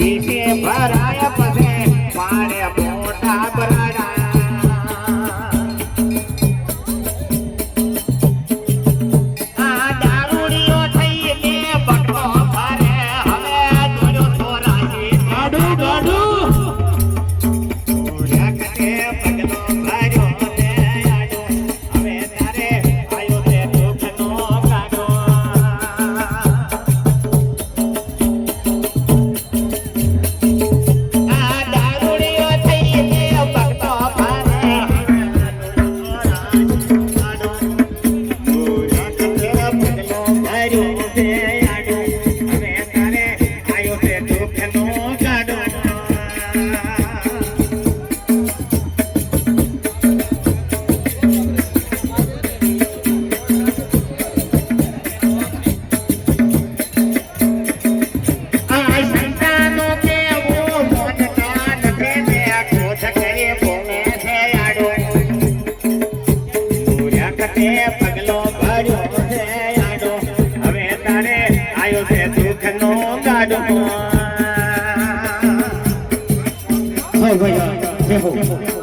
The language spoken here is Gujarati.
વિશે ભરાય પગે મારે મોટા sério, você તારે આવ્યો છે દુઃખ નો ગાડો હોય ભાઈ